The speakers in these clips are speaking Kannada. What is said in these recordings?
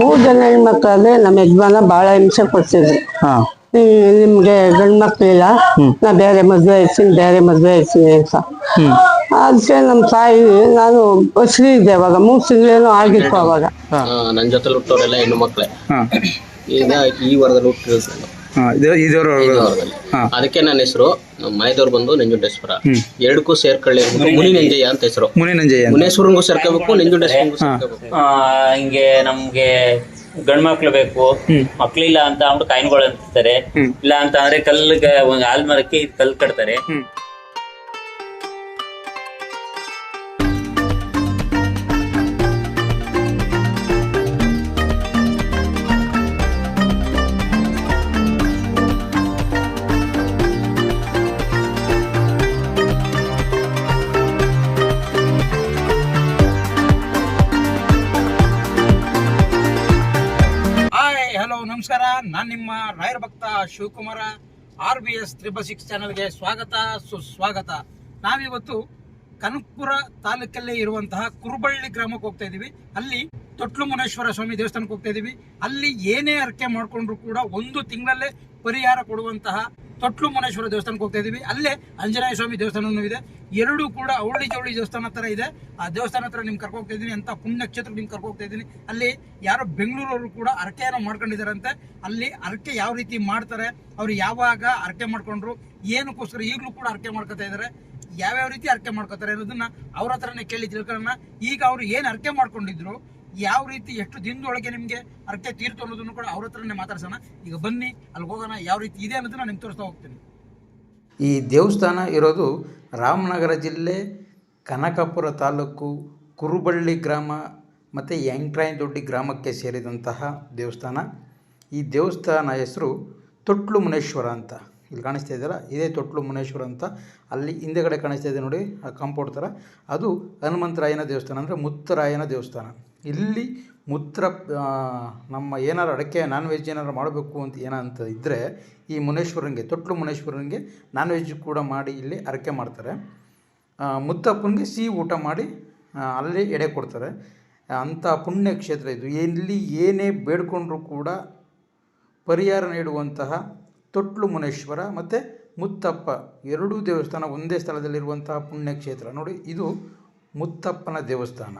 ಮೂರು ಜನ ಹೆಣ್ಮಕ್ಳಾದ್ರೆ ನಮ್ಮ ಯಜಮಾನ ಬಹಳ ಹಿಂಸೆ ಕೊಡ್ತಿದ್ರು. ಹಾ. ನಿಮ್ಗೆ ಗಂಡ್ ಮಕ್ಳಿಲ್ಲ ನಾ ಬೇರೆ ಮದ್ವೆ ಆಯ್ತೀನಿ ಬೇರೆ ಮದ್ವೆ ಆಯ್ತೀನಿ ಅಂತ. ಅದಕ್ಕೆ ನಮ್ಮ ತಾಯಿ ನಾನು ಬಸ್ರಿ ಇದ್ದೆ ಅವಾಗ ಮೂರ್ ತಿಂಗಳೇನೋ ಆಗಿತ್ತು ಅವಾಗ. ಆ, ನನ್ ಜೊತೆ ಹುಟ್ಟೋರೆಲ್ಲ ಹೆಣ್ಣು ಮಕ್ಳೆ. ಹಾ. ಈಗ ಈ ಹುಟ್ಟಿರೋದು ಇದು ಇದೇವ್ರ. ಅದಕ್ಕೆ ನನ್ನ ಹೆಸರು ನಮ್ಮ ಮನೆದವ್ರು ಬಂದು ನಂಜುಂಡೇಶ್ವರ. ಎರಡಕ್ಕೂ ಸೇರ್ಕೊಳ್ಳಿ ಮುನಿ ನಂಜಯ್ಯ. ಅಂತ ಹೆಸರು. ಮುನಿ ನಂಜಯ್ಯ. ಮುನೇಶ್ವರಂಗೂ ಸೇರ್ಕೋಬೇಕು ನಂಜುಂಡೇಶ್ವರಂಗೂ ಸೇರ್ಕೋಬೇಕು. ಹಿಂಗೆ ನಮ್ಗೆ ಗಂಡ್ ಮಕ್ಳು ಬೇಕು. ಮಕ್ಳಿಲ್ಲ ಅಂತ ಅಂದ್ಬಿಟ್ಟು ಕಾಯಿನ್ಗಳು ಅಂತಾರೆ ಇಲ್ಲ ಅಂತ ಅಂದ್ರೆ ಕಲ್ಲು ಒಂದ್ ಆಲ್ಮರಕ್ಕೆ ಇದ್ ಕಲ್ ಕಟ್ತಾರೆ. Shivakumar, R B S triple six ಚಾನಲ್ಗೆ ಸ್ವಾಗತ, ಸುಸ್ವಾಗತ. ನಾವಿವತ್ತು ಕನಕಪುರ ತಾಲೂಕಲ್ಲೇ ಇರುವಂತಹ ಕುರುಬಳ್ಳಿ ಗ್ರಾಮಕ್ಕೆ ಹೋಗ್ತಾ ಇದ್ದೀವಿ. ಅಲ್ಲಿ ತೊಟ್ಲು ಮುನೇಶ್ವರ ಸ್ವಾಮಿ ದೇವಸ್ಥಾನಕ್ಕೆ ಹೋಗ್ತಾ ಇದೀವಿ. ಅಲ್ಲಿ ಏನೇ ಅರ್ಕೆ ಮಾಡ್ಕೊಂಡ್ರು ಕೂಡ ಒಂದು ತಿಂಗಳಲ್ಲೇ ಪರಿಹಾರ ಕೊಡುವಂತಹ ತೊಟ್ಲು ಮುನೇಶ್ವರ ದೇವಸ್ಥಾನಕ್ಕೆ ಹೋಗ್ತಾ ಇದೀವಿ. ಅಲ್ಲೇ ಆಂಜನೇಯ ಸ್ವಾಮಿ ದೇವಸ್ಥಾನವೂ ಇದೆ. ಎರಡೂ ಕೂಡ ಅವಳಿ ಜವಳಿ ದೇವಸ್ಥಾನ ಹತ್ರ ಇದೆ. ಆ ದೇವಸ್ಥಾನ ಹತ್ರ ನಿಮ್ಗೆ ಕರ್ಕೊ ಹೋಗ್ತಾ ಇದ್ದೀನಿ ಅಂತ ಪುಣ್ಯಕ್ಷೇತ್ರ ನಿಮ್ಗೆ ಕರ್ಕೊ ಹೋಗ್ತಾ ಇದ್ದೀನಿ ಅಲ್ಲಿ ಯಾರೋ ಬೆಂಗಳೂರವರು ಕೂಡ ಅರ್ಕೆಯನ್ನು ಮಾಡ್ಕೊಂಡಿದ್ದಾರಂತೆ. ಅಲ್ಲಿ ಅರ್ಕೆ ಯಾವ ರೀತಿ ಮಾಡ್ತಾರೆ, ಅವ್ರು ಯಾವಾಗ ಅರ್ಕೆ ಮಾಡ್ಕೊಂಡ್ರು, ಏನಕ್ಕೋಸ್ಕರ ಈಗಲೂ ಕೂಡ ಅರ್ಕೆ ಮಾಡ್ಕೊತಾ ಇದ್ದಾರೆ ಯಾವ್ಯಾವ ರೀತಿ ಅರ್ಕೆ ಮಾಡ್ಕೋತಾರೆ ಅನ್ನೋದನ್ನ ಅವ್ರ ಹತ್ರನೇ ಕೇಳಿ ತಿಳ್ಕೊಳ್ಳೋಣ. ಈಗ ಅವ್ರು ಏನು ಅರ್ಕೆ ಮಾಡ್ಕೊಂಡಿದ್ರು ಯಾವ ರೀತಿ ಎಷ್ಟು ದಿನದೊಳಗೆ ನಿಮಗೆ ಅರ್ಕೆ ತೀರ್ತು ಅನ್ನೋದನ್ನು ಕೂಡ ಅವ್ರ ಹತ್ರನೇ ಮಾತಾಡ್ಸೋಣ. ಈಗ ಬನ್ನಿ, ಅಲ್ಲಿ ಹೋಗೋಣ, ಯಾವ ರೀತಿ ಇದೆ ಅನ್ನೋದನ್ನ ನಿಮ್ಗೆ ತೋರಿಸ್ತಾ ಹೋಗ್ತೀನಿ. ಈ ದೇವಸ್ಥಾನ ಇರೋದು ರಾಮನಗರ ಜಿಲ್ಲೆ, ಕನಕಪುರ ತಾಲೂಕು, ಕುರುಬಳ್ಳಿ ಗ್ರಾಮ ಮತ್ತು ದೊಡ್ಡಿ ಗ್ರಾಮಕ್ಕೆ ಸೇರಿದಂತಹ ದೇವಸ್ಥಾನ. ಈ ದೇವಸ್ಥಾನ ಹೆಸರು ತೊಟ್ಲು ಮುನೇಶ್ವರ ಅಂತ. ಇಲ್ಲಿ ಕಾಣಿಸ್ತಾ ಇದೆಯಲ್ಲ ಇದೇ ತೊಟ್ಲು ಮುನೇಶ್ವರ ಅಂತ. ಅಲ್ಲಿ ಹಿಂದೆಗಡೆ ಕಾಣಿಸ್ತಾ ಇದೆ ನೋಡಿ, ಆ ಕಾಂಪೌಂಡ್ ಥರ ಅದು ಹನುಮಂತರಾಯನ ದೇವಸ್ಥಾನ ಅಂದರೆ ಮುತ್ತರಾಯನ ದೇವಸ್ಥಾನ. ಇಲ್ಲಿ ಮೂತ್ರ ನಮ್ಮ ಏನಾರು ಅಡಕೆ ನಾನ್ ವೆಜ್ ಏನಾರು ಮಾಡಬೇಕು ಅಂತ ಏನಂತ ಇದ್ದರೆ ಈ ಮುನೇಶ್ವರನಿಗೆ ತೊಟ್ಲು ಮುನೇಶ್ವರನಿಗೆ ನಾನ್ ವೆಜ್ ಕೂಡ ಮಾಡಿ ಇಲ್ಲಿ ಅರಕೆ ಮಾಡ್ತಾರೆ. ಮುತ್ತಪ್ಪನಿಗೆ ಸಿಹಿ ಊಟ ಮಾಡಿ ಅಲ್ಲಿ ಎಡೆ ಕೊಡ್ತಾರೆ. ಅಂಥ ಪುಣ್ಯ ಕ್ಷೇತ್ರ ಇದು. ಇಲ್ಲಿ ಏನೇ ಬೇಡ್ಕೊಂಡ್ರೂ ಕೂಡ ಪರಿಹಾರ ನೀಡುವಂತಹ ತೊಟ್ಲು ಮುನೇಶ್ವರ ಮತ್ತು ಮುತ್ತಪ್ಪ ಎರಡೂ ದೇವಸ್ಥಾನ ಒಂದೇ ಸ್ಥಳದಲ್ಲಿರುವಂತಹ ಪುಣ್ಯಕ್ಷೇತ್ರ ನೋಡಿ, ಇದು ಮುತ್ತಪ್ಪನ ದೇವಸ್ಥಾನ.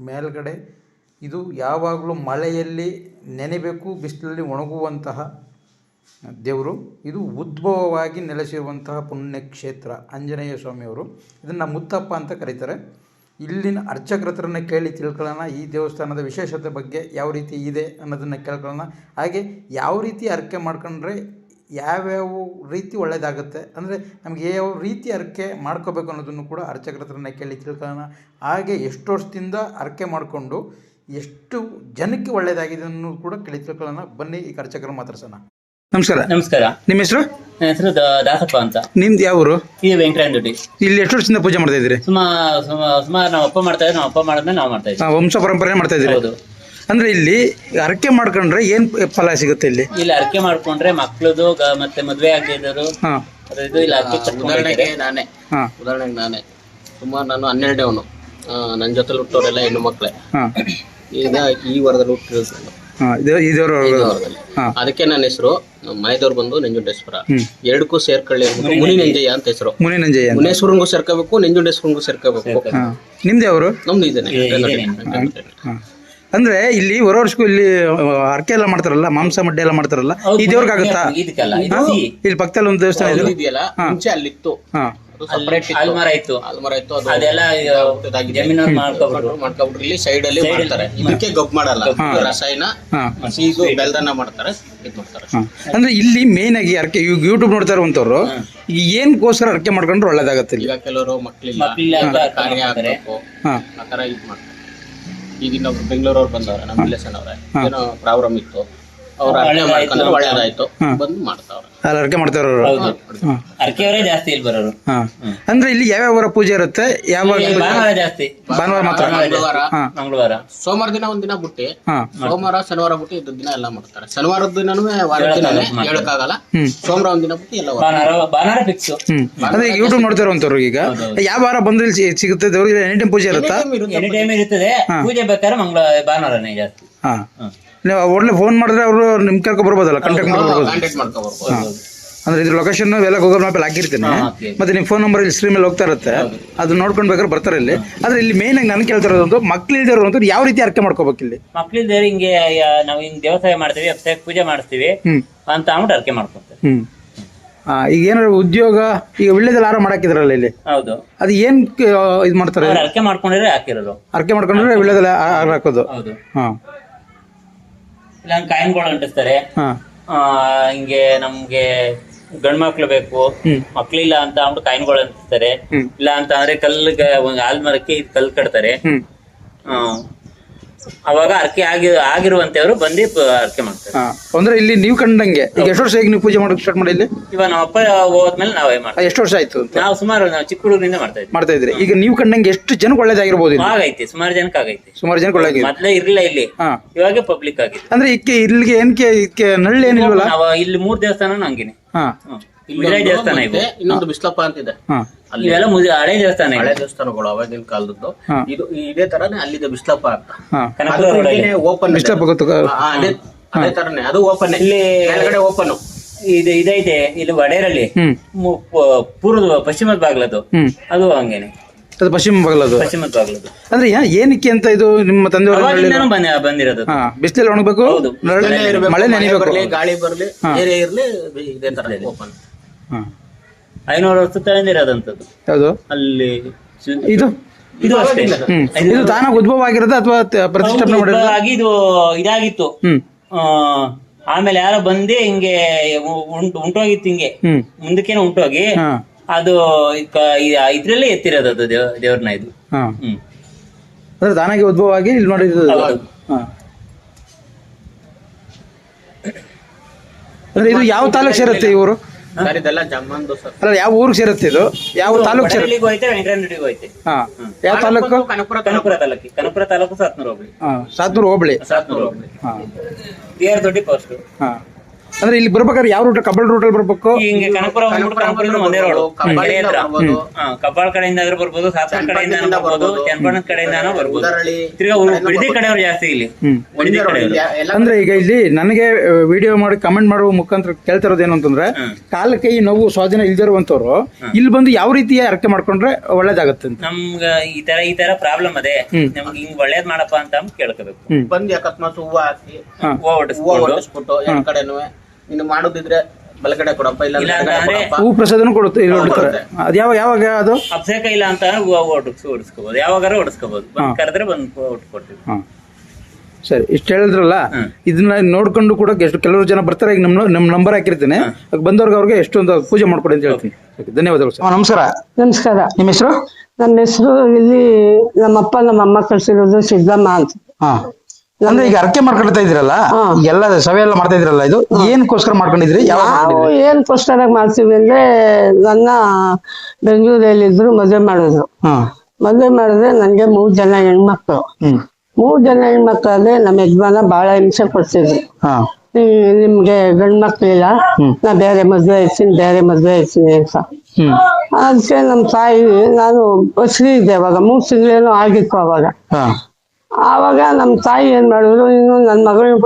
ಮೇಲ್ಗಡೆ. ಇದು ಯಾವಾಗಲೂ ಮಳೆಯಲ್ಲಿ ನೆನೆಬೇಕು, ಬಿಸಿಲಲ್ಲಿ ಒಣಗುವಂತಹ ದೇವರು. ಇದು ಉದ್ಭವವಾಗಿ ನೆಲೆಸಿರುವಂತಹ ಪುಣ್ಯಕ್ಷೇತ್ರ, ಆಂಜನೇಯ ಸ್ವಾಮಿಯವರು. ಇದನ್ನು ಮುತ್ತಪ್ಪ ಅಂತ ಕರೀತಾರೆ. ಇಲ್ಲಿನ ಅರ್ಚಕೃತರನ್ನ ಕೇಳಿ ತಿಳ್ಕೊಳ್ಳೋಣ, ಈ ದೇವಸ್ಥಾನದ ವಿಶೇಷತೆ ಬಗ್ಗೆ ಯಾವ ರೀತಿ ಇದೆ ಅನ್ನೋದನ್ನು ಕೇಳ್ಕೊಳ್ಳೋಣ. ಹಾಗೆ ಯಾವ ರೀತಿ ಅರ್ಕೆ ಮಾಡ್ಕೊಂಡ್ರೆ ಯಾವ್ಯಾವ ರೀತಿ ಒಳ್ಳೆಯದಾಗುತ್ತೆ ಅಂದರೆ ನಮಗೆ ಯಾವ ರೀತಿ ಅರಕೆ ಮಾಡ್ಕೋಬೇಕು ಅನ್ನೋದನ್ನು ಕೂಡ ಅರ್ಚಕರ ಹತ್ರನೇ ಕೇಳಿ ತಿಳ್ಕೊಳ್ಳೋಣ. ಹಾಗೆ ಎಷ್ಟು ವರ್ಷದಿಂದ ಅರಕೆ ಮಾಡಿಕೊಂಡು ಎಷ್ಟು ಜನಕ್ಕೆ ಒಳ್ಳೆಯದಾಗಿದೆ ಅನ್ನೋದು ಕೂಡ ಕೇಳಿ ತಿಳ್ಕೊಳ್ಳೋಣ. ಬನ್ನಿ ಈಗ ಅರ್ಚಕರು ಮಾತಾಡ್ಸೋಣ. ನಮಸ್ಕಾರ. ನಮಸ್ಕಾರ. ನಿಮ್ಮ ಹೆಸರು? ನನ್ನ ಹೆಸರು ದಾಸಪ್ಪ ಅಂತ. ನಿಮ್ದು ಯಾವ ಊರು? ಇದು ವೆಂಕಟರಾಯನ ದುಡ್ಡಿ ಇಲ್ಲಿ ಎಷ್ಟು ವರ್ಷದಿಂದ ಪೂಜೆ ಮಾಡ್ತಾ ಇದ್ದೀರಿ? ಸುಮಾರು ಸುಮಾರು ನಾವು ಅಪ್ಪ ಮಾಡ್ತಾ ಇದ್ದೀವಿ ನಾವು ಅಪ್ಪ ಮಾಡಿದ್ಮೇಲೆ ನಾವು ಮಾಡ್ತಾ ಇದ್ದೀವಿ ವಂಶ ಪರಂಪರೆ ಮಾಡ್ತಾ ಇದ್ದೀರಿ? ಹೌದು. ಅಂದ್ರೆ ಇಲ್ಲಿ ಅರಕೆ ಮಾಡ್ಕೊಂಡ್ರೆ ಏನ್ ಫಲ ಸಿಗುತ್ತೆ ಇಲ್ಲಿ? ಇಲ್ಲಿ ಅರ್ಕೆ ಮಾಡ್ಕೊಂಡ್ರೆ ಮಕ್ಳದು ಗ- ಮತ್ತೆ ಮದ್ವೆ ಆಗಿದ್ರು ಹಾ. ಅದು ಇದು ಇಲ್ಲ ಅರ್ಕೆ ಉದಾಹರಣೆಗೆ ನಾನೇ. ಹಾ. ಉದಾಹರಣೆಗೆ ನಾನೇ. ಸುಮಾರು ನಾನು ಹನ್ನೆರಡವನು ನನ್ನ ಜೊತೆ ಹುಟ್ಟೋರೆಲ್ಲ ಹೆಣ್ಣು ಮಕ್ಳೆ. ಹಾ. ಈಗ ಈ ವಾರದಲ್ಲಿ ಹುಟ್ಟಿರೋ ನಾನು. ಹಾ ಇದು ಇದೇವ್ರ ಈ ವರದಲ್ಲಿ. ಹಾ. ಅದಕ್ಕೆ ನನ್ನ ಹೆಸರು ನಮ್ಮ ಮನೆದವ್ರು ಬಂದು ನಂಜುಂಡೇಶ್ವರ. ಎರಡಕ್ಕೂ ಸೇರ್ಕೊಳ್ಳಿ ಅಂದ್ಬಿಟ್ಟು ಮುನಿ ನಂಜಯ್ಯ. ಅಂತ ಹೆಸರು. ಮುನಿ ನಂಜಯ್ಯ ಅಂತ. ಮುನೇಶ್ವರಂಗೂ ಸೇರ್ಕೋಬೇಕು ನಂಜುಂಡೇಶ್ವರಂಗೂ ಸೇರ್ಕೋಬೇಕು. ನಿಮ್ದೇ ಅವರು ನಮ್ದು ಇದೇನೆ. ಹಾ. ಅಂದ್ರೆ ಇಲ್ಲಿ ಹೊರ ವರ್ಷಕ್ಕೂ ಇಲ್ಲಿ ಅರ್ಕೆ ಎಲ್ಲ ಮಾಡ್ತಾರಲ್ಲ ಮಾಂಸ ಮಡ್ಡೆ ಎಲ್ಲ ಮಾಡ್ತಾರಲ್ಲ ಈ ದೇವ್ರಿಗಾಗುತ್ತಾ ಇದಕ್ಕಲ್ಲ ಇದು ಹಾ? ಸಿಹಿ. ಇಲ್ಲಿ ಪಕ್ಕದಲ್ಲಿ ಒಂದು ದೇವಸ್ಥಾನ ಇದೆ. ಇದೆಯಲ್ಲ? ಮುಂಚೆ ಅಲ್ಲಿತ್ತು. ಹಾ. ಅದು separate ಇತ್ತು. ಆಲ್ಮರ ಇತ್ತು. ಆಲ್ಮರ ಇತ್ತು ಅದು ಅದೆಲ್ಲ ಈಗ ಇದಾಗಿದೆ. ಜಮೀನವ್ರು ಮಾಡ್ಕೊಬಿಟ್ರು. ಮಾಡ್ಕೊಬಿಟ್ರು. ಇಲ್ಲಿ ಸೈಡ್ ಅಲ್ಲಿ ಮಾಡ್ತಾರೆ. ಇದಕ್ಕೆ ಗಬ್ ಮಾಡಲ್ಲ. ರಸಾಯನ ಹಾ. ಸೀಗು ಬೆಲ್ದನ್ನ ಮಾಡ್ತಾರೆ ಇದು ಮಾಡ್ತಾರೆ ಹಾ. ಅಂದ್ರೆ ಇಲ್ಲಿ ಮೇನ್ ಆಗಿ ಅರ್ಕೆ ಇವಾಗ ಯೂಟ್ಯೂಬ್ ನೋಡ್ತಾ ಇರುವಂತವ್ರು ಏನ್ ಕೋಸ್ಕರ ಅರ್ಕೆ ಮಾಡ್ಕೊಂಡ್ರೆ ಒಳ್ಳೇದಾಗತ್ತೆ ಇಲ್ಲಿ? ಈಗ ಕೆಲವರು ಮಕ್ಳಿಲ್ಲ. ಮಕ್ಳಿಲ್ಲ ಅಂತ ಕಾರ್ಯ ಮಾಡ್ತಾರೆ. ಆಗ್ಬೇಕು. ಹಾ. ಆ ತರ ಇದು ಮಾಡ್ತಾರೆ ಈಗ ಇನ್ನೊಬ್ರು ಬೆಂಗಳೂರವ್ರು ಬಂದವ್ರೆ ನಮ್ಮ ರಿಲೇಷನ್ ಅವ್ರೆ ಏನೋ ಪ್ರಾಬ್ಲಮ್ ಇತ್ತು. ಅವ್ರ ಅರ್ಥ ಮಾಡ್ಕೊಂಡ್ರೆ ಒಳ್ಳೇದಾಯ್ತು. ಬಂದು ಮಾಡ್ತಾವ್ರೆ. ಅಲ್ಲಿ ಅರ್ಕೆ ಮಾಡ್ತಾ ಇರೋರು ಹಾ ಅರ್ಕೆಯವರೇ ಜಾಸ್ತಿ ಇಲ್ಲಿ ಬರೋರು. ಹಾ. ಅಂದ್ರೆ ಇಲ್ಲಿ ಯಾವ್ಯಾವ ವಾರ ಪೂಜೆ ಇರುತ್ತೆ? ಯಾವ ಇಲ್ಲಿ ಭಾನುವಾರ ಜಾಸ್ತಿ. ಭಾನುವಾರ ಮಾತ್ರ? ಮಂಗಳವಾರ. ಹಾ. ಮಂಗಳವಾರ. ಸೋಮವಾರ ದಿನ ಒಂದಿನ ದಿನ ಬಿಟ್ಟು ಹಾ. ಸೋಮವಾರ ಶನಿವಾರ ಬಿಟ್ಟು ಇದ್ದ ದಿನ ಎಲ್ಲ ಮಾಡ್ತಾರೆ. ಶನಿವಾರದ ದಿನನೂ ದಿನನೇ ಹೇಳಕ್ಕಾಗಲ್ಲ. ಸೋಮವಾರ ಒಂದಿನ ದಿನ ಬಿಟ್ಟು ಎಲ್ಲ ವಾರ. ಭಾನುವಾರ ಭಾನುವಾರ ಫಿಕ್ಸ್ ಹ್ಮ್. ಅಂದ್ರೆ ಈಗ ಯೂಟ್ಯೂಬ್ ಈಗ. ಯಾವ ವಾರ ಬಂದ್ರೆ ಇಲ್ಲಿ ಸಿ- ಸಿಗುತ್ತೆ? ದೇವ್ರಿಗೆ ಎನಿ ಟೈಮ್ ಪೂಜೆ ಇರುತ್ತಾ. ಎನಿ ಟೈಮ್ ಪೂಜೆ. ಬೇಕಾದ್ರೆ ಮಂಗಳ ಭಾನುವಾರನೇ ಜಾಸ್ತಿ. ಹಾ. ನೀವು ಒಳ್ಳೆ ಫೋನ್ ಮಾಡಿದ್ರೆ ಅವರು ನಿಮ್ ಕರ್ಕೊ ಬರ್ಬೋದಲ್ಲ ಕಾಂಟ್ಯಾಕ್ಟ್ ಮಾಡ್ಬೋದು ಕಾಂಟ್ಯಾಕ್ಟ್ ಮಾಡ್ಕೊಬರ್ಬೋದು ಅಂದ್ರೆ ಇದ್ರ ಲೊಕೇಶನ್ ಎಲ್ಲ ಗೂಗಲ್ ಮ್ಯಾಪ್ ಹಾಕಿರ್ತೀನಿ. ಮತ್ತೆ ನಿಮ್ ಫೋನ್ ನಂಬರ್ ಇಲ್ಲಿ ಸ್ಕ್ರೀನ್ ಮೇಲೆ ಹೋಗ್ತಾ ಇರುತ್ತೆ. ಅದನ್ನ ನೋಡ್ಕೊಂಡು ಬೇಕಾದ್ರೆ ಬರ್ತಾರೆ ಇಲ್ಲಿ. ಆದ್ರೆ ಇಲ್ಲಿ ಮೇನ್ ಆಗಿ ನಾನು ಕೇಳ್ತಾ ಇರೋದು ಮಕ್ಳು ಇಲ್ದಿರೋ ಅಂತ ಯಾವ ರೀತಿ ಅರ್ಥ ಮಾಡ್ಕೋಬೇಕು ಇಲ್ಲಿ? ಮಕ್ಳಿದ್ದೇವೆ ಹಿಂಗೆ ನಾವು ಹಿಂಗ್ ದೇವಸ್ಥಾನ ಮಾಡ್ತೀವಿ ಅಭಿಷೇಕ ಪೂಜೆ ಮಾಡ್ತೀವಿ ಅಂತ ಅಂದ್ಬಿಟ್ಟು ಅರ್ಕೆ ಮಾಡ್ಕೊತಾರೆ. ಹ್ಮ್. ಆ, ಈಗ ಏನಾದ್ರು ಉದ್ಯೋಗ ಈಗ ಒಳ್ಳೇದೆಲ್ಲ ಆರಾಮ ಮಾಡಾಕಿದ್ರಲ್ಲ ಇಲ್ಲಿ? ಹೌದು. ಅದು ಏನ್ ಕ- ಇದು ಮಾಡ್ತಾರೆ? ಅವ್ರು ಅರ್ಕೆ ಮಾಡ್ಕೊಂಡಿದ್ರೆ ಹಾಕಿರೋದು. ಅರ್ಕೆ ಮಾಡ್ಕೊಂಡ್ರೆ ಒಳ್ಳೇದೆಲ್ಲ ಆ- ಆ- ಹಾಕೋದು. ಹೌದು. ಹಾ. ಇಲ್ಲ ಕಾಯಿನ್ಗಳು ಅಂಟಿಸ್ತಾರೆ. ಹಾ. ಆ, ಹಿಂಗೆ ನಮ್ಗೆ ಗಂಡ್ಮಕ್ಳು ಬೇಕು. ಮಕ್ಳಿಲ್ಲ ಅಂತ ಅಂದ್ಬಿಟ್ಟು ಕಾಯಿನ್ಗಳು ಅಂಟಿಸ್ತಾರೆ. ಹ್ಮ್. ಇಲ್ಲ ಅಂತ ಅಂದ್ರೆ ಕಲ್ಲು ಒಂದ್ ಆಲ್ಮರಕ್ಕೆ ಇದ್ ಕಲ್ ಕಟ್ತಾರೆ. ಹ್ಮ್. ಆ, ಅವಾಗ ಅರ್ಕೆ ಆಗಿ ಆಗಿರುವಂತವರು ಬಂದು ಪ- ಅರ್ಕೆ ಮಾಡ್ತಾರೆ. ಹಾ ಅಂದ್ರೆ ಇಲ್ಲಿ ನೀವು ಕಂಡಂಗೆ ಈಗ ಎಷ್ಟು ವರ್ಷ ಈಗ ನೀವು ಪೂಜೆ ಮಾಡೋಕೆ ಸ್ಟಾರ್ಟ್ ಮಾಡಿ ಇಲ್ಲಿ ಇವಾಗ ನಮ್ಮ ಅಪ್ಪ ಹೋದ್ಮೇಲೆ ನಾವೇ ಮಾಡ್ತೀವಿ. ಎಷ್ಟು ವರ್ಷ ಆಯ್ತು ಅಂತ? ನಾವು ಸುಮಾರು ನಾವು ಚಿಕ್ಕ ಹುಡುಗರಿಂದ ಮಾಡ್ತಾ ಇದ್ವಿ. ಮಾಡ್ತಾ ಇದ್ರಿ. ಈಗ ನೀವು ಕಂಡಂಗೆ ಎಷ್ಟು ಜನಕ್ಕೆ ಒಳ್ಳೇದಾಗಿರ್ಬೋದು ಇಲ್ಲಿ? ಆಗೈತಿ ಸುಮಾರು ಜನಕ್ಕೆ ಆಗೈತಿ. ಸುಮಾರು ಜನಕ್ಕೆ ಒಳ್ಳೆ ಮೊದ್ಲೇ ಇರ್ಲಿಲ್ಲ ಇಲ್ಲಿ. ಹಾ. ಇವಾಗ ಪಬ್ಲಿಕ್ ಆಗಿದೆ. ಅಂದ್ರೆ ಇಕ್ಕೆ ಇಲ್ಲಿಗೆ ಏನಕ್ಕೆ ಇದಕ್ಕೆ ನಳ್ಳಿ ಏನಿಲ್ವಲ್ಲ? ನಾವು ಇಲ್ಲಿ ಮೂರ್ ದೇವಸ್ಥಾನ ಹಂಗೇನೆ. ಹಾ. ಮುಜರಾಯಿ ದೇವಸ್ಥಾನ ಇದೆ ಇನ್ನೊಂದು ಬಿಸ್ಲಪ್ಪ ಅಂತಿದೆ ಇದೆ. ಅಲ್ಲಿ ಇವೆಲ್ಲ ಮುಜ- ಹಳೆ ದೇವಸ್ಥಾನ ಹಳೆ. ದೇವಸ್ಥಾನಗಳು ಅವಾಗಿನ ಕಾಲದ್ದು. ಇದು ಇದೇ ತರನೇ ಅಲ್ಲಿದೆ ಬಿಸ್ಲಪ್ಪ ಅಂತ. ಓಪನ್ ಬಿಸ್ಲಪ್ಪ ಗೊತ್ತು. ಅದೇ ಅದೇ ತರನೇ ಅದು ಓಪನ್ ಇಲ್ಲಿ- ಕೆಳಗಡೆ ಓಪನ್ ಇದು ಇದೈತೆ ಇಲ್ಲಿ ವಡೇರಲ್ಲಿ. ಹ್ಮ್. ಮು- ಪ- ಪೂರ್ವದ ಪಶ್ಚಿಮದ ಬಾಗ್ಲದು ಹ್ಮ್. ಅದು ಹಂಗೇನೆ. ಅದು ಪಶ್ಚಿಮ ಬಗಲದು ಪಶ್ಚಿಮದ ಬಾಗ್ಲದು ಅಂದ್ರೆ ಯಾ- ಏನಕ್ಕೆ ಅಂತ ಇದು ನಿಮ್ಮ ತಂದೆಯವರು ಅವಾಗಿಂದನೂ ಬಂದ ಬಂದಿರೋದು. ಹಾ. ಬಿಸಿಲಲ್ಲಿ ಒಣಗಬೇಕು? ಹೌದು. ಮಳೆ ನೆನಿಬೇಕು. ಗಾಳಿ ಬರ್ಲಿ ಏರಿಯಾ ಇರ್ಲಿ ಇದೇ ತರ ಓಪನ್ ಐನೂರು ವರ್ಷ ತಗೊಂಡಿರೋದಂತದ್ದು ಯಾವುದು? ಅಲ್ಲಿ ಇದು? ಇದು ಅಷ್ಟೇ. ಹ್ಮ್. ಇದು ತಾನಾಗ ಉದ್ಭವ ಆಗಿರೋದು ಅಥವಾ ಪ್ರತಿಷ್ಠಾಪನೆ ಮಾಡಿ ಮಾಡಿರೋದು? ಆಗಿ ಇದು ಇದಾಗಿತ್ತು. ಹ್ಮ್. ಆ, ಆಮೇಲೆ ಯಾರೋ ಬಂದು ಹಿಂಗೆ ಉ- ಉಂಟು ಉಂಟೋಗಿತ್ತು ಹಿಂಗೆ. ಹ್ಮ್. ಮುಂದಕ್ಕೇನೆ ಉಂಟೋಗಿ. ಹಾ. ಅದು ಇದ್ರಲ್ಲೇ ಎತ್ತಿರೋದು ಅದು ದೇವ್- ದೇವ್ರನ್ನ ಇದು. ಹಾ. ಹ್ಮ್. ಅಂದ್ರೆ ತಾನಾಗಿ ಉದ್ಭವ ಆಗಿ ಇಲ್ಲಿ ಮಾಡಿದ್ದು ಹೌದು. ಹಾ. ಅಂದ್ರೆ ಇದು ಯಾವ ತಾಲೂಕ್ ಸೇರುತ್ತೆ ಊರು? ಸರ್ ಇದೆಲ್ಲ ಅಲ್ಲ ಯಾವ ಊರಿಗೆ ಸೇರುತ್ತೆ ಇದು? ಯಾವ ತಾಲೂಕು ಸೇರುತ್ತೆ? ಇಲ್ಲಿಗೆ ಐತೆ ವೆಂಕಟರೆಡ್ಡಿಗೂ ಐತೆ ಹಾ. ಯಾವ ತಾಲೂಕು ಕನಕಪುರ ಕನಕಪುರ ತಾಲೂಕು. ಕನಕಪುರ ತಾಲೂಕು ಸಾತ್ನೂರು ಹೋಬಳಿ. ಹಾ ಸಾತ್ನೂರು ಹೋಬಳಿ. ಸಾತ್ನೂರು ಹೋಬಳಿ. ಹಾ. ದೊಡ್ಡಿ ಪೋಸ್ಟ್. ಹಾ. ಅಂದ್ರೆ ಇಲ್ಲಿ ಬರ್ಬೇಕಾದ್ರೆ ಯಾವ ರೂಟ್ ಕಬ್ಬಲ್ ಅಲ್ಲಿ ಬರ್ಬೇಕು? ಹಿಂಗೆ ಕನಕಪುರ ಹೋಗ್ಬಿಟ್ಟು ಕನಕಪುರದಿಂದ ಒಂದೇ ರೋಡ್ ಕಬ್ಬಾಳಿಂದ ಬರ್ಬೋದು. ಕಬ್ಬಾಳ್ ಕಡೆಯಿಂದ ಆದ್ರೂ ಬರ್ಬೋದು ಸಾತ್ನೂರು ಕಡೆಯಿಂದ ಬರ್ಬೋದು ಚನ್ನಪಟ್ಟಣದ ಕಡೆಯಿಂದಾನು ಬರ್ಬೋದು. ತಿರ್ಗಾ ಬಿಡದಿ ಕಡೆಯವ್ರು ಜಾಸ್ತಿ ಇಲ್ಲಿ. ಹ್ಮ್. ಬಿಡದಿ ಕಡೆಯವರು. ಅಂದ್ರೆ ಈಗ ಇಲ್ಲಿ ನನಗೆ ವಿಡಿಯೋ ಮಾಡಿ ಕಮೆಂಟ್ ಮಾಡುವ ಮುಖಾಂತರ ಕೇಳ್ತಿರೋದು ಏನು ಅಂತಂದ್ರೆ ಕಾಲ ಕೈ ನೋವು ಸ್ವಾಧೀನ ಇಲ್ದಿರುವಂತವ್ರು ಇಲ್ಲಿ ಬಂದು ಯಾವ ರೀತಿಯ ಅರ್ಕೆ ಮಾಡ್ಕೊಂಡ್ರೆ ಒಳ್ಳೇದಾಗತ್ತೆ ಅಂತ? ನಮ್ಗ ಈ ತರ ಈ ತರ ಪ್ರಾಬ್ಲಮ್ ಅದೇ. ನಮ್ಗೆ ಹಿಂಗ್ ಒಳ್ಳೇದ್ ಮಾಡಪ್ಪ ಅಂತ ಕೇಳ್ಕೋಬೇಕು. ಹ್ಮ್. ಬಂದು ಅಕಸ್ಮಾತ್ ಹೂವು ಹಾಕಿ ಹೂವ ಹೂವು ಹೊಡಿಸ್ಕೊಂಡು ಹೊಡಿಸ್ಬಿಟ್ಟು ಕಡೆನೂ. ಇನ್ನು ಮಾಡೋದಿದ್ರೆ ಬಲಗಡೆ ಕೊಡಪ್ಪ ಇಲ್ಲ ಇಲ್ಲ ಎಡಗಡೆ ಅಂದ್ರೆ ಕೊಡಪ್ಪ. ಹೂ ಪ್ರಸಾದನು ಕೊಡುತ್ತೆ ಇಲ್ಲಿ ಹೊಡಿತಾರೆ ಅದು ಯಾವಾಗ ಯಾವಾಗ ಅದು? ಅಭಿಷೇಕ ಇಲ್ಲ ಅಂತ ಹೂ ಹೊಡಿಸ್ ಹೊಡಿಸ್ಕೋಬಹುದು ಯಾವಾಗಾರ ಹೊಡಿಸ್ಕೋಬಹುದು ಬಂದ್ ಕರೆದ್ರೆ ಬಂದ್ ಒಟ್ಟು ಕೊಡ್ತೀವಿ. ಹಾ. ಸರಿ ಇಷ್ಟು ಹೇಳಿದ್ರಲ್ಲ ಇದನ್ನ ನೋಡ್ಕೊಂಡು ಕೂಡ ಎಷ್ಟು ಕೆಲವರು ಜನ ಬರ್ತಾರೆ ಈಗ ನಮ್ಮ ನಮ್ಮ ನಂಬರ್ ಹಾಕಿರ್ತೀನಿ. ಬಂದವ್ರಿಗೆ ಅವ್ರಿಗೆ ಎಷ್ಟೊಂದು ಪೂಜೆ ಮಾಡ್ಕೊಡಿ ಅಂತ ಹೇಳ್ತೀನಿ. ಧನ್ಯವಾದಗಳು ಸರ್. ನಮಸ್ಕಾರ. ನಮಸ್ಕಾರ. ನಿಮ್ಮ ಹೆಸರು? ನನ್ನ ಹೆಸರು ಇಲ್ಲಿ ನಮ್ಮಪ್ಪ ನಮ್ಮಮ್ಮ ಕಳ್ಸಿರೋದು ಸಿದ್ದಮ್ಮ ಅಂತ. ಹಾ. ಅಂದ್ರೆ ಈಗ ಅರ್ಕೆ ಮಾಡ್ಕೊಳ್ತಾ ಇದ್ರಲ್ಲ ಎಲ್ಲ ಸಭೆ ಎಲ್ಲ ಮಾಡ್ತಾ ಇದ್ರಲ್ಲ ಇದು? ಏನ್ಕೋಸ್ಕರ ಮಾಡ್ಕೊಂಡಿದ್ರಿ ನಾವು ಏನ್ ಪುಸ್ತಕ ಮಾಡ್ತೀವಿ ಅಂದ್ರೆ ನನ್ನ ಬೆಂಗಳೂರಲ್ಲಿದ್ರು ಮದುವೆ ಮಾಡಿದ್ರು ಮಾಡೋದು ಮದುವೆ ಮಾಡಿದ್ರೆ ನನ್ಗೆ ಮೂರ್ ಜನ ಹೆಣ್ಮಕ್ಳು. ಮೂರ್ ಜನ ಹೆಣ್ಮಕ್ಳಾದ್ರೆ ನಮ್ಮ ಯಜಮಾನ ಬಹಳ ಹಿಂಸೆ ಕೊಡ್ತಿದ್ರು. ನಿಮ್ಗೆ ಗಂಡ್ಮಕ್ಳಿಲ್ಲ ನಾ ಬೇರೆ ಮದ್ವೆ ಇರ್ತೀನಿ ಬೇರೆ ಮದ್ವೆ ಇರ್ತೀನಿ ಅಂತ. ಅದಕ್ಕೆ ನಮ್ಮ ತಾಯಿ ನಾನು ಬಸ್ರಿ ಇದ್ದೆ ಅವಾಗ ಮೂರ್ ತಿಂಗಳೇನೋ ಆಗಿತ್ತು ಅವಾಗ. ಆವಾಗ ನಮ್ಮ ತಾಯಿ ಏನ್ ಮಾಡಿದ್ರು ಇನ್ನು ನನ್ನ ಮಗಳನ್ನ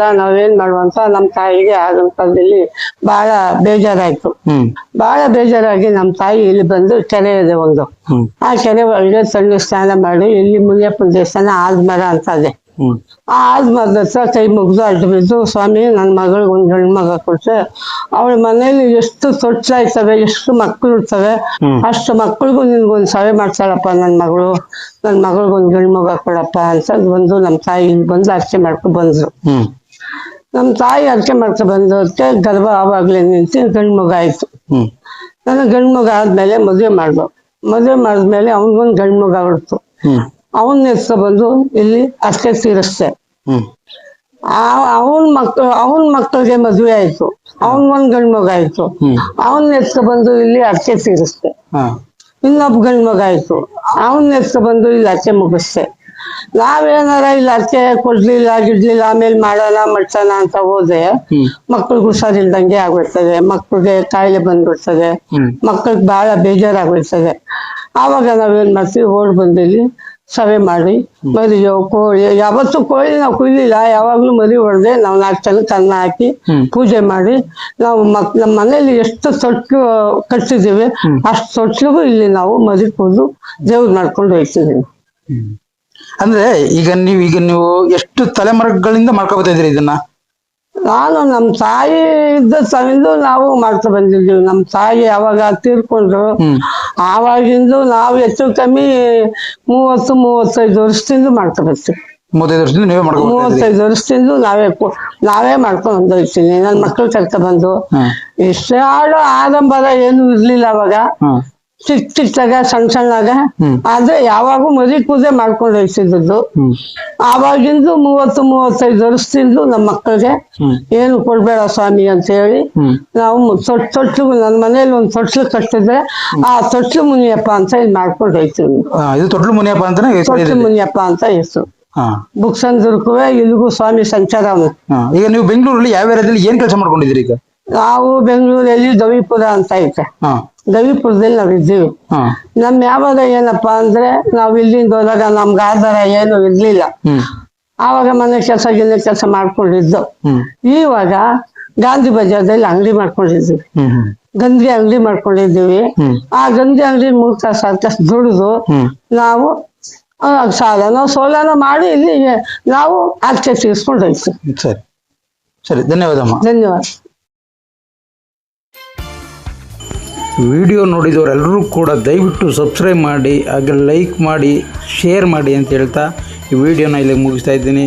ನಾವ್ ನಾವೇನ್ ಮಾಡುವಂತ ನಮ್ಮ ತಾಯಿಗೆ ಆಗಿನ ಕಾಲದಲ್ಲಿ ಬಹಳ ಬೇಜಾರಾಯ್ತು. ಬಹಳ ಬೇಜಾರಾಗಿ ನಮ್ಮ ತಾಯಿ ಇಲ್ಲಿ ಬಂದು ಕೆರೆ ಇದೆ ಒಂದು ಆ ಕೆರೆ ಒಳಗೆ ಸಣ್ಣ ಸ್ನಾನ ಮಾಡಿ ಇಲ್ಲಿ ಮುನಿಯಪ್ಪನ ದೇವಸ್ಥಾನ ಆದ್ಮರ ಅಂತ ಇದೆ. ಹ್ಮ್ ಆ ಆಲ್ಮರದ ಹತ್ರ ಕೈ ಮುಗಿದು ಅಡ್ಡ ಬಿದ್ದು ಸ್ವಾಮಿ ನನ್ನ ಮಗಳಿಗೆ ಒಂದು ಗಂಡು ಮಗ ಕೊಟ್ಟೆ ಅವಳ ಮನೇಲಿ ಎಷ್ಟು ತೊಟ್ಲಾಯ್ತವೆ ಎಷ್ಟು ಮಕ್ಕಳು ಇರ್ತವೆ ಅಷ್ಟು ಮಕ್ಳಿಗೂ ನಿನ್ಗೊಂದು ಸವೆ ಮಾಡ್ತಾಳಪ್ಪ ನನ್ನ ಮಗಳು. ನನ್ನ ಮಗಳಿಗೊಂದು ಗಂಡು ಮಗ ಕೊಡಪ್ಪ ಅಂತ ಬಂದು ನಮ್ಮ ತಾಯಿ ಬಂದು ಅರ್ಚೆ ಮಾಡ್ಕೊಂಡು ಬಂದ್ರು. ನಮ್ಮ ತಾಯಿ ಅರ್ಚೆ ಮಾಡ್ಕೊಂಡು ಬಂದೋದಕ್ಕೆ ಗರ್ಭ ಆವಾಗಲೇ ನಿಂತು ಗಂಡು ಮಗ ಆಯ್ತು. ನನ್ ನನಗೆ ಗಂಡು ಮಗ ಆದ್ಮೇಲೆ ಮದುವೆ ಮಾಡ್ದು. ಮದುವೆ ಮಾಡಿದ್ಮೇಲೆ ಅವನಿಗೊಂದು ಗಂಡು ಮಗ ಹೊಡ್ತು ಹ್ಮ್ ಹೆಸರು ಬಂದು ಇಲ್ಲಿ ಅಷ್ಟೇ ತೀರಿಸ್ತೆ ಅವನ್ ಮಕ್ಳು ಅವನ್ ಮಕ್ಕಳಿಗೆ ಮದ್ವೆ ಆಯ್ತು. ಅವನ್ ಒಂದ್ ಗಂಡ್ ಮಗ ಆಯ್ತು. ಅವನ್ ಎತ್ಕ ಬಂದು ಇಲ್ಲಿ ಅರ್ಕೆ ತೀರಿಸ್ತೆ ಇನ್ನೊಬ್ ಇನ್ನೊಬ್ಬ ಗಂಡ್ ಮಗ ಆಯ್ತು. ಅವನ್ ಎತ್ಕ ಬಂದು ಇಲ್ಲಿ ಅರ್ಕೆ ಮುಗಿಸ್ತೆ ನಾವೇನಾರ ಇಲ್ಲಿ ಅರ್ಕೆ ಕೊಡ್ಲಿಲ್ಲ ಗಿಡ್ಲಿಲ್ಲ ಆಮೇಲೆ ಮಾಡೋಣ ಮಡ್ಸೋಣ ಅಂತ ಹೋದ್ರೆ ಮಕ್ಳಿಗೆ ಹುಷಾರಿಲ್ದಂಗೆ ಆಗ್ಬಿಡ್ತದೆ. ಮಕ್ಳಿಗೆ ಕಾಯಿಲೆ ಬಂದ್ಬಿಡ್ತದೆ. ಮಕ್ಳಿಗೆ ಬಹಳ ಬೇಜಾರಾಗ್ಬಿಡ್ತದೆ. ಆವಾಗ ನಾವೇನ್ ಮಾಡ್ತೀವಿ ಓಡ್ ಬಂದಿಲ್ಲಿ ಸವೆ ಮಾಡಿ ಮರಿಯೋ ಕೋಳಿ ಯಾವತ್ತು ಕೋಳಿ ನಾವು ಕುಯ್ಲಿಲ್ಲ ಯಾವಾಗ್ಲೂ ಮರಿ ಹೊಡೆದೆ ನಾವು ನಾಲ್ಕು ಜನಕ್ಕೆ ಅನ್ನ ಹಾಕಿ ಪೂಜೆ ಮಾಡಿ ನಾವು ಮಕ್ ನಮ್ಮ ಮನೇಲಿ ಎಷ್ಟು ತೊಟ್ಲು ಕಟ್ಟಿದೀವಿ ಅಷ್ಟು ತೊಟ್ಲಿಗೂ ಇಲ್ಲಿ ನಾವು ಮರಿ ಕೂದು ದೇವ್ರು ಮಾಡ್ಕೊಂಡು ಹೋಗ್ತಿದ್ದೀವಿ ಅಂದ್ರೆ ಈಗ ನೀವು ಈಗ ನೀವು ಎಷ್ಟು ತಲೆಮಾರುಗಳಿಂದ ಇದ್ರಿ ಇದನ್ನ? ನಾನು ನಮ್ಮ ತಾಯಿ ಇದ್ದ ಸಮಯದ್ದು ನಾವು ಮಾಡ್ತಾ ಬಂದಿದ್ದೀವಿ ನಮ್ಮ ತಾಯಿ ಯಾವಾಗ ತೀರ್ಕೊಂಡ್ರು. ಆವಾಗಿಂದ ನಾವು ಹೆಚ್ಚು ಕಮ್ಮಿ ಮೂವತ್ತು ಮೂವತ್ತೈದು ವರ್ಷದಿಂದ ಮಾಡ್ತಾ ಬರ್ತೀವಿ ಮೂವತ್ತೈದು ವರ್ಷದಿಂದ ನೀವೇ ಮೂವತ್ತೈದು ವರ್ಷದಿಂದ ನಾವೇ ನಾವೇ ಮಾಡ್ಕೊಂಡು ಬಂದೋಗ್ತೀನಿ ನನ್ನ ಮಕ್ಕಳು ಕರ್ಕ ಬಂದು. ಇಷ್ಟೇ ಆಡೋ ಆಡಂಬರ ಏನು ಇರ್ಲಿಲ್ಲ ಅವಾಗ. ಚಿಕ್ಕ ಚಿಕ್ಕದಾಗ ಸಣ್ಣ ಸಣ್ಣಾಗ. ಆದ್ರೆ ಯಾವಾಗೂ ಮರಿ ಪೂಜೆ ಮಾಡ್ಕೊಂಡು ಹೋಗ್ತಿದ್ದದ್ದು ಆವಾಗಿಂದು ಮೂವತ್ತು ಮೂವತ್ತೈದು ವರ್ಷದಿಂದ ನಮ್ಮ ಮಕ್ಕಳಿಗೆ ಏನು ಕೊಡ್ಬೇಡ ಸ್ವಾಮಿ ಅಂತ ಹೇಳಿ ನಾವು ತೊಟ್ ತೊಟ್ಲು ನನ್ನ ಮನೇಲಿ ಒಂದು ತೊಟ್ಲು ಕಟ್ಟಿದ್ರೆ ಆ ತೊಟ್ಲು ಮುನಿಯಪ್ಪ ಅಂತ ಇಲ್ಲಿ ಮಾಡ್ಕೊಂಡು ಹೋಗ್ತೀವಿ ಆ, ಇದು ತೊಟ್ಲು ಮುನಿಯಪ್ಪ ಅಂತ ತೊಟ್ಲು. ಮುನಿಯಪ್ಪ ಅಂತ ಹೆಸರು. ಬುಕ್ಸ್ ಅಂದ್ರೆ ಇಲ್ಲಿಗೂ ಸ್ವಾಮಿ ಸಂಚಾರ. ಈಗ ನೀವು ಬೆಂಗಳೂರಲ್ಲಿ ಯಾವ ಏರಿಯಾದಲ್ಲಿ ಏನ್ ಕೆಲಸ ಮಾಡ್ಕೊಂಡಿದ್ರಿ ಈಗ? ನಾವು ಬೆಂಗಳೂರಲ್ಲಿ ದವಿಪುರ ಅಂತ ಐತೆ. ಹಾ ನಾವ್ ಇದ್ದೀವಿ. ನಮ್ ಯಾವಾಗ ಏನಪ್ಪಾ ಅಂದ್ರೆ ನಾವ್ ಇಲ್ಲಿಂದ ಹೋದಾಗ ನಮ್ಗೆ ಆಧಾರ ಏನು ಇರ್ಲಿಲ್ಲ. ಆವಾಗ ಮನೆ ಕೆಲಸ ಗಿನ್ನ ಕೆಲಸ ಮಾಡ್ಕೊಂಡಿದ್ದು. ಈವಾಗ ಇವಾಗ ಗಾಂಧಿ ಬಜಾರ್ದಲ್ಲಿ ಅಂಗಡಿ ಮಾಡ್ಕೊಂಡಿದ್ದೀವಿ. ಗಂಧಿ ಅಂಗಡಿ ಮಾಡ್ಕೊಂಡಿದ್ದೀವಿ. ಆ ಗಂಧಿ ಅಂಗಡಿ ಮೂಲಕ ತಾಸು ದುಡಿದು ನಾವು ಸಾಲನೋ ಸೋಲನೋ ಮಾಡಿ ಇಲ್ಲಿ ನಾವು ಆಚೆ ತೀರ್ಸ್ಕೊಂಡು ಹೋಗ್ತೀವಿ ಸರಿ. ಸರಿ ಧನ್ಯವಾದಮ್ಮ. ಧನ್ಯವಾದ. ವಿಡಿಯೋ ನೋಡಿದವರೆಲ್ಲರೂ ಕೂಡ ದಯವಿಟ್ಟು ಸಬ್ಸ್ಕ್ರೈಬ್ ಮಾಡಿ, ಹಾಗೆ ಲೈಕ್ ಮಾಡಿ ಶೇರ್ ಮಾಡಿ ಅಂತ ಹೇಳ್ತಾ ಈ ವಿಡಿಯೋನ ಇಲ್ಲಿಗೆ ಮುಗಿಸ್ತಾ ಇದ್ದೀನಿ.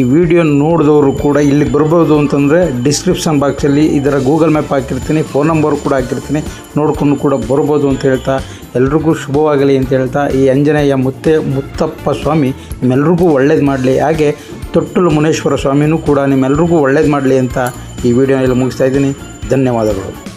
ಈ ವಿಡಿಯೋ ನೋಡಿದವರು ಕೂಡ ಇಲ್ಲಿ ಬರ್ಬೋದು ಅಂತಂದರೆ ಡಿಸ್ಕ್ರಿಪ್ಷನ್ ಬಾಕ್ಸಲ್ಲಿ ಇದರ ಗೂಗಲ್ ಮ್ಯಾಪ್ ಹಾಕಿರ್ತೀನಿ ಫೋನ್ ನಂಬರ್ ಕೂಡ ಹಾಕಿರ್ತೀನಿ. ನೋಡ್ಕೊಂಡು ಕೂಡ ಬರ್ಬೋದು ಅಂತ ಹೇಳ್ತಾ ಎಲ್ರಿಗೂ ಶುಭವಾಗಲಿ ಅಂತ ಹೇಳ್ತಾ ಈ ಅಂಜನೇಯ ಮುತ್ತೆ ಮುತ್ತಪ್ಪ ಸ್ವಾಮಿ ನಿಮ್ಮೆಲ್ರಿಗೂ ಒಳ್ಳೇದು ಮಾಡಲಿ. ಹಾಗೆ ತೊಟ್ಟಲು ಮುನೇಶ್ವರ ಸ್ವಾಮಿನೂ ಕೂಡ ನಿಮ್ಮೆಲ್ರಿಗೂ ಒಳ್ಳೇದು ಮಾಡಲಿ ಅಂತ ಈ ವಿಡಿಯೋನಲ್ಲಿ ಮುಗಿಸ್ತಾ ಇದ್ದೀನಿ. ಧನ್ಯವಾದಗಳು.